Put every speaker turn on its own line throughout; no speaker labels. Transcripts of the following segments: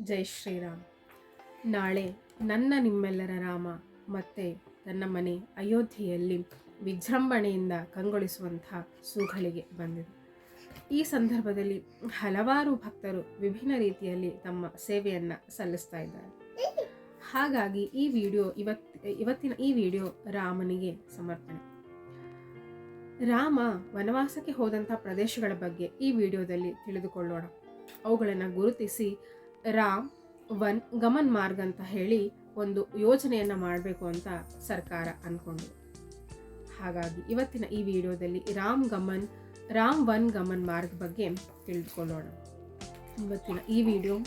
ಜೈ ಶ್ರೀರಾಮ್. ನಾಳೆ ನನ್ನ ನಿಮ್ಮೆಲ್ಲರ ರಾಮ ಮತ್ತೆ ತನ್ನ ಮನೆ ಅಯೋಧ್ಯೆಯಲ್ಲಿ ವಿಜೃಂಭಣೆಯಿಂದ ಕಂಗೊಳಿಸುವಂಥ ಸೂಗಳಿಗೆ ಬಂದಿದೆ. ಈ ಸಂದರ್ಭದಲ್ಲಿ ಹಲವಾರು ಭಕ್ತರು ವಿಭಿನ್ನ ರೀತಿಯಲ್ಲಿ ತಮ್ಮ ಸೇವೆಯನ್ನು ಸಲ್ಲಿಸ್ತಾ ಇದ್ದಾರೆ. ಹಾಗಾಗಿ ಈ ವಿಡಿಯೋ ಇವತ್, ಇವತ್ತಿನ ಈ ವಿಡಿಯೋ ರಾಮನಿಗೆ ಸಮರ್ಪಣೆ. ರಾಮ ವನವಾಸಕ್ಕೆ ಹೋದಂಥ ಪ್ರದೇಶಗಳ ಬಗ್ಗೆ ಈ ವಿಡಿಯೋದಲ್ಲಿ ತಿಳಿದುಕೊಳ್ಳೋಣ. ಅವುಗಳನ್ನು ಗುರುತಿಸಿ ರಾಮ್ ವನ್ ಗಮನ್ ಮಾರ್ಗ್ ಅಂತ ಹೇಳಿ ಒಂದು ಯೋಜನೆಯನ್ನು ಮಾಡಬೇಕು ಅಂತ ಸರ್ಕಾರ ಅಂದ್ಕೊಂಡು ಹಾಗಾಗಿ ಇವತ್ತಿನ ಈ ವಿಡಿಯೋದಲ್ಲಿ ರಾಮ್ ಗಮನ್, ರಾಮ್ ವನ್ ಗಮನ್ ಮಾರ್ಗ್ ಬಗ್ಗೆ ತಿಳಿದುಕೊಳ್ಳೋಣ. ಇವತ್ತಿನ ಈ ವಿಡಿಯೋ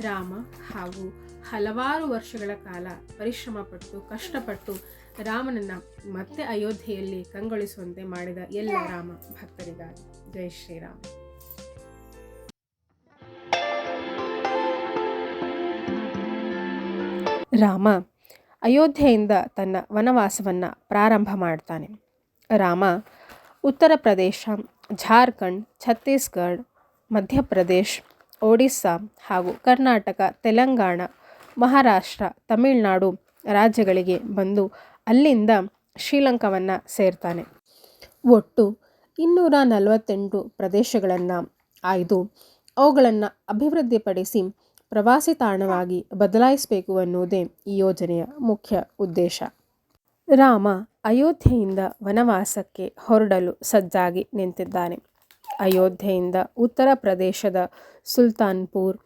ರಾಮ ಹಾಗೂ ಹಲವಾರು ವರ್ಷಗಳ ಕಾಲ ಪರಿಶ್ರಮ ಪಟ್ಟು, ಕಷ್ಟಪಟ್ಟು ರಾಮನನ್ನು ಮತ್ತೆ ಅಯೋಧ್ಯೆಯಲ್ಲಿ ಕಂಗೊಳಿಸುವಂತೆ ಮಾಡಿದ ಎಲ್ಲ ರಾಮ ಭಕ್ತರಿಗಾಗಿ. ಜೈ ಶ್ರೀರಾಮ್. ರಾಮ ಅಯೋಧ್ಯೆಯಿಂದ ತನ್ನ ವನವಾಸವನ್ನು ಪ್ರಾರಂಭ ಮಾಡ್ತಾನೆ. ರಾಮ ಉತ್ತರ ಪ್ರದೇಶ, ಜಾರ್ಖಂಡ್, ಛತ್ತೀಸ್ಗಢ, ಮಧ್ಯಪ್ರದೇಶ್, ಒಡಿಸ್ಸಾ ಹಾಗೂ ಕರ್ನಾಟಕ, ತೆಲಂಗಾಣ, ಮಹಾರಾಷ್ಟ್ರ, ತಮಿಳುನಾಡು ರಾಜ್ಯಗಳಿಗೆ ಬಂದು ಅಲ್ಲಿಂದ ಶ್ರೀಲಂಕಾವನ್ನು ಸೇರ್ತಾನೆ. ಒಟ್ಟು ಇನ್ನೂರ ನಲವತ್ತೆಂಟು ಪ್ರದೇಶಗಳನ್ನು ಆಯ್ದು ಅವುಗಳನ್ನು ಅಭಿವೃದ್ಧಿಪಡಿಸಿ ಪ್ರವಾಸಿ ತಾಣವಾಗಿ ಬದಲಾಯಿಸಬೇಕು ಅನ್ನುವುದೇ ಈ ಯೋಜನೆಯ ಮುಖ್ಯ ಉದ್ದೇಶ. ರಾಮ ಅಯೋಧ್ಯೆಯಿಂದ ವನವಾಸಕ್ಕೆ ಹೊರಡಲು ಸಜ್ಜಾಗಿ ನಿಂತಿದ್ದಾನೆ. ಅಯೋಧ್ಯೆಯಿಂದ ಉತ್ತರ ಪ್ರದೇಶದ ಸುಲ್ತಾನ್ಪುರ್,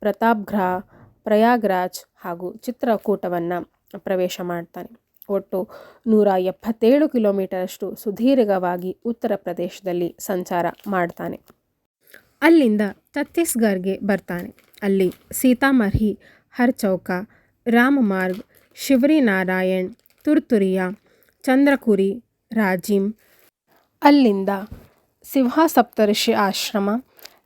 ಪ್ರತಾಪ್ಘ್ರಾ, ಪ್ರಯಾಗ್ರಾಜ್ ಹಾಗೂ ಚಿತ್ರಕೂಟವನ್ನು ಪ್ರವೇಶ ಮಾಡ್ತಾನೆ. ಒಟ್ಟು ನೂರ ಎಪ್ಪತ್ತೇಳು ಕಿಲೋಮೀಟರಷ್ಟು ಸುದೀರ್ಘವಾಗಿ ಉತ್ತರ ಪ್ರದೇಶದಲ್ಲಿ ಸಂಚಾರ ಮಾಡ್ತಾನೆ. ಅಲ್ಲಿಂದ ಛತ್ತೀಸ್ಗಢ್ಗೆ ಬರ್ತಾನೆ. ಅಲ್ಲಿ ಸೀತಾಮರ್ಹಿ ಹರ್ಚೌಕ, ರಾಮಮಾರ್ಗ್ ಶಿವರಿ ನಾರಾಯಣ್ ತುರ್ತುರಿಯಾ, ಚಂದ್ರಕುರಿ, ರಾಜಿಮ್. ಅಲ್ಲಿಂದ ಸಿಂಹಸಪ್ತರ್ಷಿ ಆಶ್ರಮ,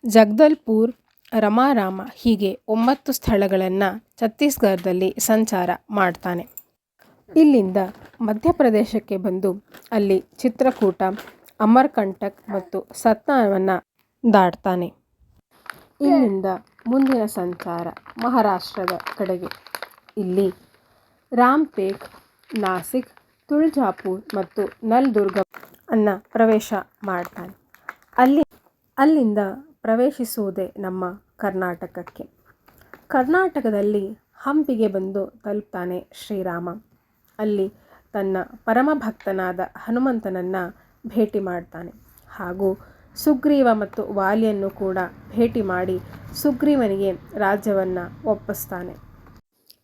ಜಗದಲ್ಪುರ್, ರಮಾರಾಮ ಹೀಗೆ ಒಂಬತ್ತು ಸ್ಥಳಗಳನ್ನು ಛತ್ತೀಸ್ಗಢದಲ್ಲಿ ಸಂಚಾರ ಮಾಡ್ತಾನೆ. ಇಲ್ಲಿಂದ ಮಧ್ಯಪ್ರದೇಶಕ್ಕೆ ಬಂದು ಅಲ್ಲಿ ಚಿತ್ರಕೂಟ, ಅಮರ್ಕಂಟಕ್ ಮತ್ತು ಸತ್ನಾವನ್ನು ದಾಟ್ತಾನೆ. ಇಲ್ಲಿಂದ ಮುಂದಿನ ಸಂಚಾರ ಮಹಾರಾಷ್ಟ್ರದ ಕಡೆಗೆ. ಇಲ್ಲಿ ರಾಮ್ಟೇಕ್ ನಾಸಿಕ್, ತುಳ್ಜಾಪುರ್ ಮತ್ತು ನಲ್ದುರ್ಗ ಅನ್ನ ಪ್ರವೇಶ ಮಾಡ್ತಾನೆ. ಅಲ್ಲಿ, ಅಲ್ಲಿಂದ ಪ್ರವೇಶಿಸುವುದೇ ನಮ್ಮ ಕರ್ನಾಟಕಕ್ಕೆ. ಕರ್ನಾಟಕದಲ್ಲಿ ಹಂಪಿಗೆ ಬಂದು ತಲುಪ್ತಾನೆ ಶ್ರೀರಾಮ. ಅಲ್ಲಿ ತನ್ನ ಪರಮಭಕ್ತನಾದ ಹನುಮಂತನನ್ನು ಭೇಟಿ ಮಾಡ್ತಾನೆ. ಹಾಗೂ ಸುಗ್ರೀವ ಮತ್ತು ವಾಲಿಯನ್ನು ಕೂಡ ಭೇಟಿ ಮಾಡಿ ಸುಗ್ರೀವನಿಗೆ ರಾಜ್ಯವನ್ನು ಒಪ್ಪಿಸ್ತಾನೆ.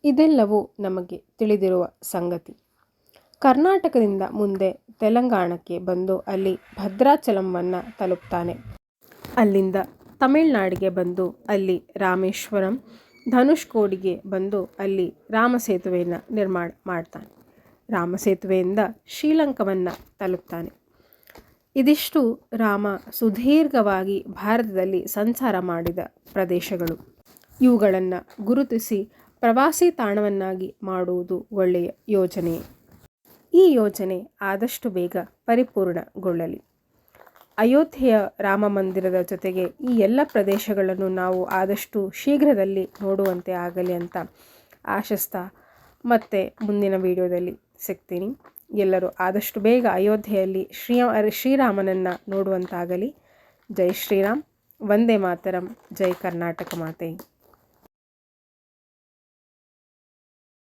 ಇದೆಲ್ಲವೂ ನಮಗೆ ತಿಳಿದಿರುವ ಸಂಗತಿ. ಕರ್ನಾಟಕದಿಂದ ಮುಂದೆ ತೆಲಂಗಾಣಕ್ಕೆ ಬಂದು ಅಲ್ಲಿ ಭದ್ರಾಚಲಂವನ್ನು ತಲುಪ್ತಾನೆ. ಅಲ್ಲಿಂದ ತಮಿಳ್ನಾಡಿಗೆ ಬಂದು ಅಲ್ಲಿ ರಾಮೇಶ್ವರಂ ಧನುಷ್ಕೋಡಿಗೆ ಬಂದು ಅಲ್ಲಿ ರಾಮಸೇತುವೆಯನ್ನು ನಿರ್ಮಾಣ ಮಾಡ್ತಾನೆ. ರಾಮಸೇತುವೆಯಿಂದ ಶ್ರೀಲಂಕವನ್ನು ತಲುಪ್ತಾನೆ. ಇದಿಷ್ಟು ರಾಮ ಸುದೀರ್ಘವಾಗಿ ಭಾರತದಲ್ಲಿ ಸಂಚಾರ ಮಾಡಿದ ಪ್ರದೇಶಗಳು. ಇವುಗಳನ್ನು ಗುರುತಿಸಿ ಪ್ರವಾಸಿ ತಾಣವನ್ನಾಗಿ ಮಾಡುವುದು ಒಳ್ಳೆಯ ಯೋಜನೆ. ಈ ಯೋಜನೆ ಆದಷ್ಟು ಬೇಗ ಪರಿಪೂರ್ಣಗೊಳ್ಳಲಿ. ಅಯೋಧ್ಯೆಯ ರಾಮ ಮಂದಿರದ ಜೊತೆಗೆ ಈ ಎಲ್ಲ ಪ್ರದೇಶಗಳನ್ನು ನಾವು ಆದಷ್ಟು ಶೀಘ್ರದಲ್ಲಿ ನೋಡುವಂತೆ ಆಗಲಿ ಅಂತ ಆಶಿಸ್ತಾ ಮತ್ತೆ ಮುಂದಿನ ವಿಡಿಯೋದಲ್ಲಿ ಸಿಗ್ತೀನಿ. ಎಲ್ಲರೂ ಆದಷ್ಟು ಬೇಗ ಅಯೋಧ್ಯೆಯಲ್ಲಿ ಶ್ರೀ ಶ್ರೀರಾಮನನ್ನು ನೋಡುವಂತಾಗಲಿ. ಜೈ ಶ್ರೀರಾಮ್. ವಂದೇ ಮಾತರಂ. ಜೈ ಕರ್ನಾಟಕ ಮಾತೆ.